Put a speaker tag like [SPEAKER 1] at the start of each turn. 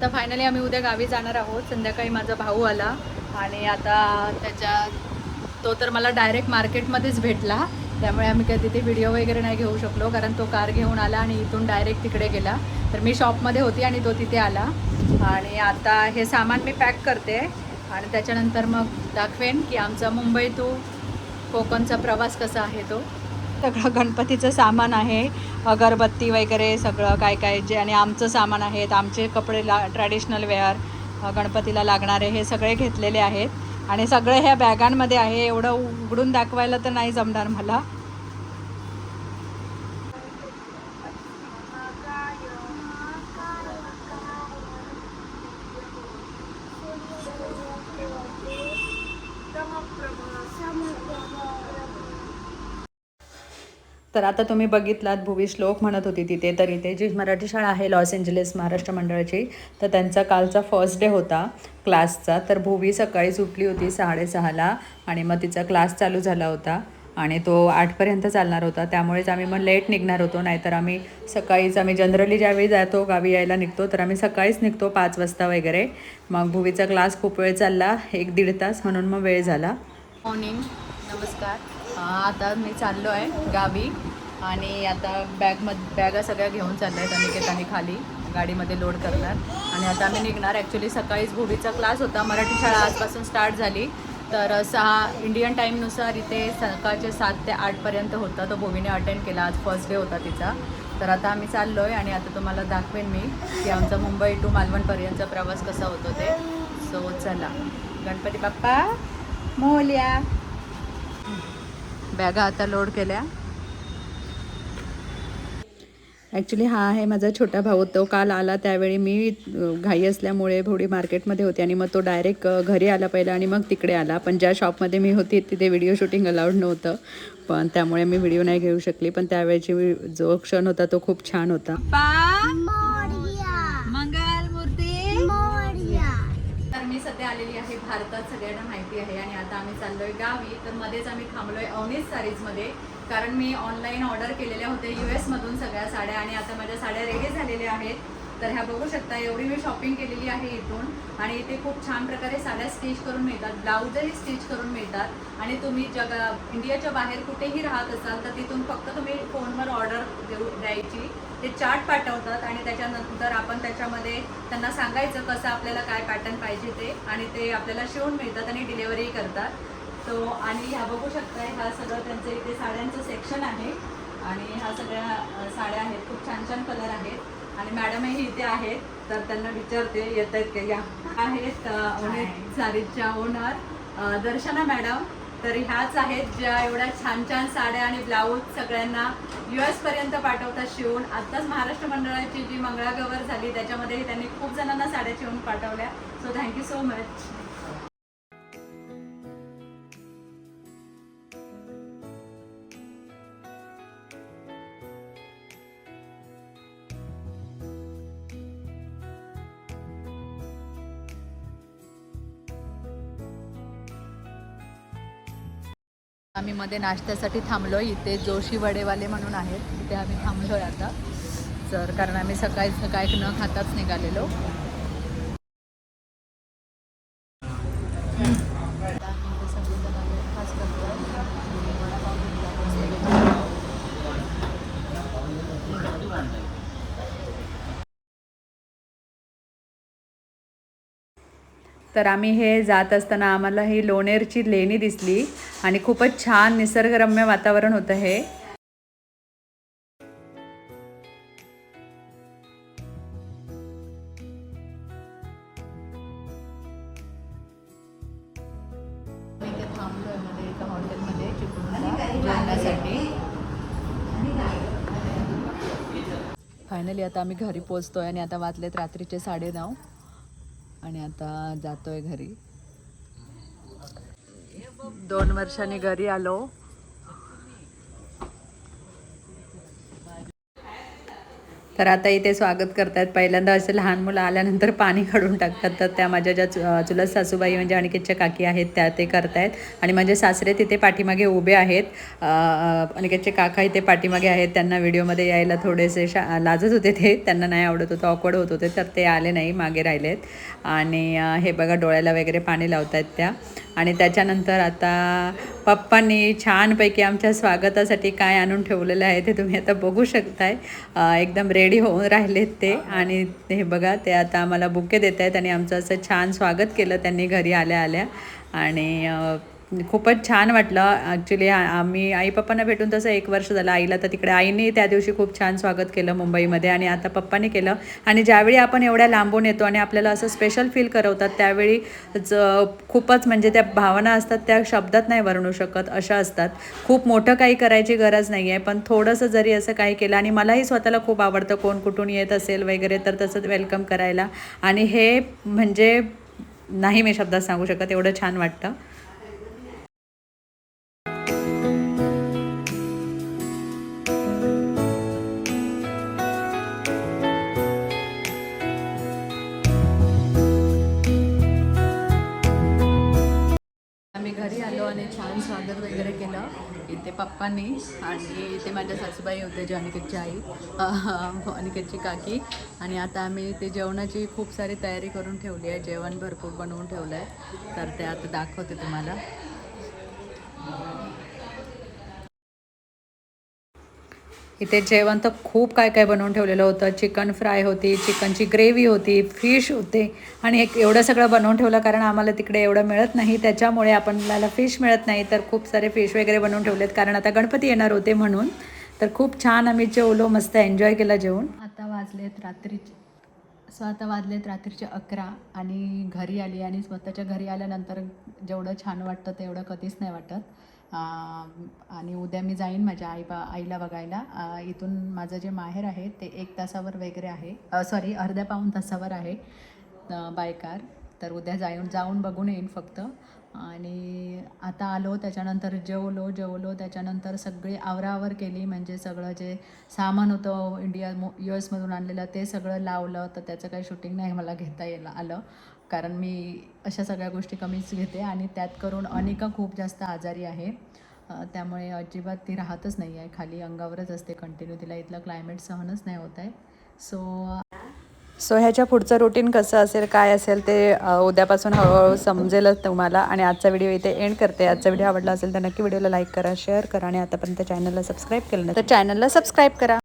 [SPEAKER 1] तर फायनली आम्ही उद्या गावी जाणार आहोत. संध्याकाळी माझा भाऊ आला आणि आता त्याच्या तो तर मला डायरेक्ट मार्केटमध्येच भेटला. त्यामुळे आम्ही काही तिथे व्हिडिओ वगैरे नाही घेऊ शकलो कारण तो कार घेऊन आला आणि इथून डायरेक्ट तिकडे गेला. तर मी शॉपमध्ये होती आणि तो तिथे आला. आणि आता हे सामान मी पॅक करते आणि त्याच्यानंतर मग दाखवेन की आमचा मुंबई टू कोकणचा प्रवास कसा आहे तो. सगळं गणपतीचं सामान आहे अगरबत्ती वगैरे सगळं काय काय जे आणि आमचं सामान आहेत आमचे कपडे ला ट्रॅडिशनल वेअर गणपतीला लागणारे हे सगळे घेतलेले आहेत. आणि सगळे ह्या बॅगांमध्ये आहे एवढं उघडून दाखवायला तर नाही जमणार मला. तर आता तुम्ही बघितलात भुवी श्लोक म्हणत होती तिथे तर इथे जी मराठी शाळा आहे लॉस एंजलिस महाराष्ट्र मंडळाची तर त्यांचा कालचा फर्स्ट डे होता क्लासचा. तर भुवी सकाळी सुटली होती साडेसहाला आणि मग तिचा क्लास चालू झाला होता आणि तो आठपर्यंत चालणार होता. त्यामुळेच आम्ही मग लेट निघणार होतो नाहीतर आम्ही सकाळीच आम्ही जनरली ज्यावेळी जातो गावी यायला निघतो तर आम्ही सकाळीच निघतो पाच वाजता वगैरे. मग भुवीचा क्लास खूप वेळ चालला एक दीड तास म्हणून मग वेळ झाला. मॉर्निंग नमस्कार. आता मी चाललो आहे गावी आणि आता बॅगमध बॅगा सगळ्या घेऊन चालल्या आहेत अनिकेत आणि खाली. गाडीमध्ये लोड करणार. आणि आता आम्ही निघणार. ॲक्च्युली सकाळीच भुवीचा क्लास होता. मराठी शाळा आजपासून स्टार्ट झाली. तर सहा इंडियन टाईमनुसार इथे सकाळचे सात ते आठपर्यंत होता. तो भूमीने अटेंड केला. आज फर्स्ट डे होता तिचा. तर आता आम्ही चाललो आहे आणि आता तुम्हाला दाखवेन मी की आमचा मुंबई टू मालवणपर्यंतचा प्रवास कसा होतो ते. सो चला. गणपती बाप्पा मोल्या बॅगा आता लोड केल्या. ॲक्च्युली हा आहे माझा छोटा भाऊ. तो काल आला त्यावेळी मी घाई असल्यामुळे थोडी मार्केटमध्ये होती आणि मग तो डायरेक्ट घरी आला पहिला आणि मग तिकडे आला. पण ज्या शॉपमध्ये मी होती तिथे व्हिडिओ शूटिंग अलाउड नव्हतं. पण त्यामुळे मी व्हिडिओ नाही घेऊ शकली. पण त्यावेळेची जो क्षण होता तो खूप छान होता. भारतात सगळ्यांना माहिती आहे आणि आता आम्ही चाललोय गावी. तर मध्येच आम्ही थांबलोय अवनीस सारीजमध्ये कारण मी ऑनलाईन ऑर्डर केलेल्या होत्या यू एसमधून सगळ्या साड्या आणि आता माझ्या साड्या रेडी झालेल्या आहेत. तर ह्या बघू शकता एवढी मी शॉपिंग केलेली आहे इथून. आणि इथे खूप छान प्रकारे साड्या स्टिच करून मिळतात ब्लाऊजही स्टिच करून मिळतात. आणि तुम्ही जगा इंडियाच्या बाहेर कुठेही राहत असाल तर तिथून फक्त तुम्ही फोनवर ऑर्डर देऊ द्यायची. ते चार्ट पाठवतात आणि त्याच्यानंतर आपण त्याच्यामध्ये त्यांना सांगायचं कसं आपल्याला काय पॅटर्न पाहिजे ते. आणि ते आपल्याला शिवून मिळतात आणि डिलेवरीही करतात. तो आणि ह्या बघू शकता हा सगळं त्यांचं इथे साड्यांचं सेक्शन आहे. आणि ह्या सगळ्या साड्या आहेत. खूप छान छान कलर आहेत. आणि मॅडमही इथे आहेत तर त्यांना विचारते येत आहेत का? या आहेत अ, सारीच्या ओनर दर्शना मॅडम तर ह्याच आहेत ज्या एवढ्या छान छान साड्या आणि ब्लाऊज सगळ्यांना यू पर्यंत पाठवतात शिवून. आत्ताच महाराष्ट्र मंडळाची जी मंगळागौर झाली त्याच्यामध्येही त्यांनी खूप जणांना साड्या शिवून पाठवल्या. सो थँक्यू सो मच आम्ही मध्ये नाश्त्यासाठी थांबलोय. इथे जोशी वडेवाले म्हणून आहेत. तिथे आम्ही थांबलोय आता. तर कारण आम्ही सकाळी सकाळी न खाताच निघालेलो. तर आम्ही हे जात असताना आम्हाला ही लोणेरची लेणी दिसली आणि खूपच छान निसर्गरम्य वातावरण होतं हे. फायनली आता आम्ही घरी पोचतोय आणि आता वाचलेत रात्रीचे साडे नऊ आणि आता जातोय घरी. दोन वर्षांनी घरी आलो. तर आता इथे स्वागत करतात पहिल्यांदा असे लहान मुलं आल्यानंतर पाणी काढून टाकतात. तर त्या माझ्या ज्या चु चुलत सासूबाई म्हणजे अनिकेतच्या काकी आहेत त्या ते करतायत. आणि माझे सासरे तिथे पाठीमागे उभे आहेत. अनिकेतचे काका इथे पाठीमागे आहेत. त्यांना व्हिडिओमध्ये यायला थोडेसे शा लाजत होते ते. त्यांना नाही आवडत होतं ऑकवर्ड होत होते. तर ते आले नाही मागे राहिलेत. आणि हे बघा डोळ्याला वगैरे पाणी लावतायत त्या. आणि त्याच्यानंतर आता पप्पांनी छानपैकी आमच्या स्वागतासाठी काय आणून ठेवलेलं आहे ते तुम्ही आता बघू शकताय. एकदम रेडी होऊन राहिलेत ते. आणि हे बघा ते आता आम्हाला बुके देत आहेत आणि आमचं असं छान स्वागत केलं त्यांनी घरी आल्या आल्या. आणि खूपच छान वाटलं. ॲक्च्युली आम्ही आई पप्पांना भेटून तसं एक वर्ष झालं आईला. तर तिकडे आईने त्या दिवशी खूप छान स्वागत केलं मुंबईमध्ये आणि आता पप्पाने केलं. आणि ज्यावेळी आपण एवढ्या लांबून येतो आणि आपल्याला असं स्पेशल फील करवतात त्यावेळी ज खूपच म्हणजे त्या भावना असतात त्या शब्दात नाही वर्णू शकत अशा असतात. खूप मोठं काही करायची गरज नाही आहे पण थोडंसं जरी असं काही केलं आणि मलाही स्वतःला खूप आवडतं कोण कुठून येत असेल वगैरे तर तसंच वेलकम करायला. आणि हे म्हणजे नाही मी शब्दात सांगू शकत एवढं छान वाटतं. आणि छान स्वागत वगैरे केलं. इथे पप्पांनी आणि इथे माझ्या सासूबाई होते जे अनिकेतची आई. हो, अनिकेतची काकी. आणि आता आम्ही इथे जेवणाची खूप सारी तयारी करून ठेवली आहे. जेवण भरपूर बनवून ठेवलं आहे. तर ते आता दाखवते तुम्हाला. इथे जेवण तर खूप काय काय बनवून ठेवलेलं होतं. चिकन फ्राय होती चिकनची ग्रेव्ही होती फिश होते. आणि एक एवढं सगळं बनवून ठेवलं कारण आम्हाला तिकडे एवढं मिळत नाही. त्याच्यामुळे आपल्याला फिश मिळत नाही. तर खूप सारे फिश वगैरे बनवून ठेवलेत. कारण आता गणपती येणार होते म्हणून. तर खूप छान आम्ही जेवलो. मस्त एन्जॉय केला जेवण. आता वाजलेत रात्रीचे सो आता वाजलेत रात्रीचे अकरा आणि घरी आली आणि स्वतःच्या घरी आल्यानंतर जेवढं छान वाटतं तेवढं कधीच नाही वाटत. आणि उद्या मी जाईन माझ्या आई बा आईला बघायला. इथून माझं जे माहेर आहे ते एक तासावर वगैरे आहे. सॉरी अर्ध्या पाऊण तासावर आहे बाय कार. तर उद्या जाऊन जाऊन बघून येईन फक्त. आणि आता आलो त्याच्यानंतर जेवलो जेवलो त्याच्यानंतर सगळी आवरावर केली. म्हणजे सगळं जे सामान होतं इंडिया मो यू एसमधून आणलेलं ते सगळं लावलं. तर त्याचं काही शूटिंग नाही मला घेता येईल आलं. कारण मी अशा सगळ्या गोष्टी कमीच घेते. आणि त्यात करून अनेका खूप जास्त आजारी आहे. त्यामुळे अजिबात ती राहतच नाही आहे खाली अंगावरच असते. कंटिन्यू तिला इथलं क्लायमेट सहनच नाही होत आहे. सो सो ह्याच्या पुढचं रुटीन कसं असेल काय असेल ते उद्यापासून हळूहळू समजेलच तुम्हाला. आणि आजचा व्हिडिओ इथे एंड करते. आजचा व्हिडिओ आवडला असेल तर नक्की व्हिडिओला लाईक करा शेअर करा आणि आतापर्यंत चॅनलला सबस्क्राईब केलं नाही तर चॅनलला सबस्क्राईब करा.